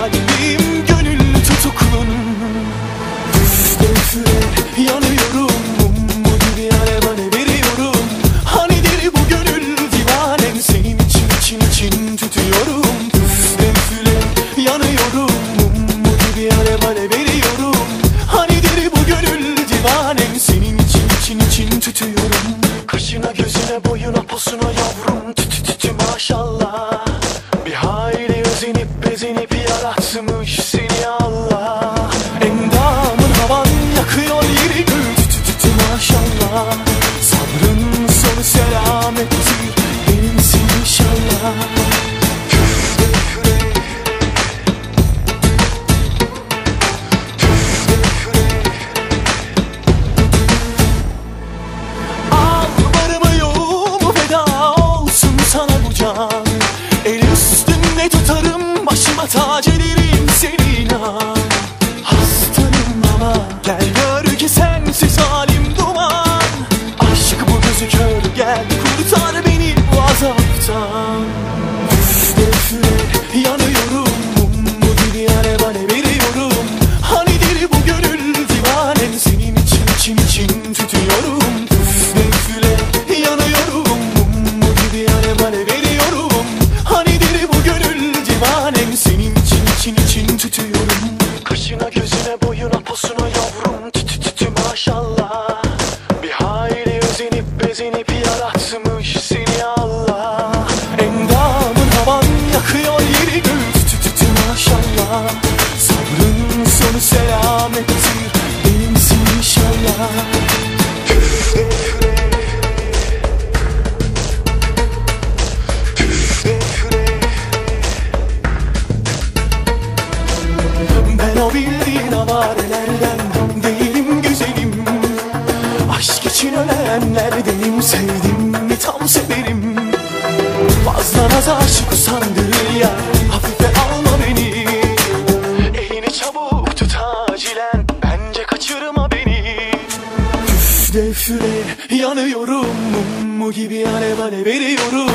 halim gönül tutuklunun Üfle üfle yanıyorum. Bu dünya ne bana veriyorum. Hani deli bu gönül divanem. Senin için için için tutuyorum. Tac ederim seni inan. Hastanım ama gel gör ki sensiz halim duman. Aşk bu gözü kör gel kurtar beni bu azaptan Kaşına gözüne boyuna posuna yavrum. Tü tü tü tü maşallah. Bir hayli özenip bezenip yaratmış seni Allah. Endamın havan yakıyor yeri gül Tü tü tü maşallah. Sabrın sonu selamettir. Benimsin inşallah. Üfle Üfle avarelerden değilim güzelim. Aşk için ölenlerdenim sevdim mi tam severim. Fazla naz aşık usandırır ya Hafife alma beni. Elini çabuk tut acilen Bence kaçırma beni. Üfle üfle yanıyorum Mummu gibi alev alev veriyorum.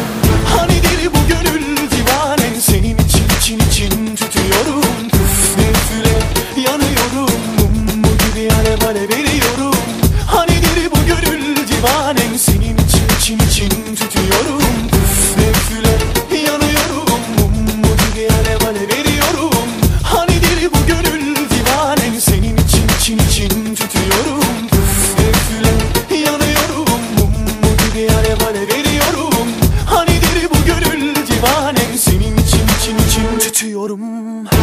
Hanidir bu gönül divanen Senin için için için Hanidir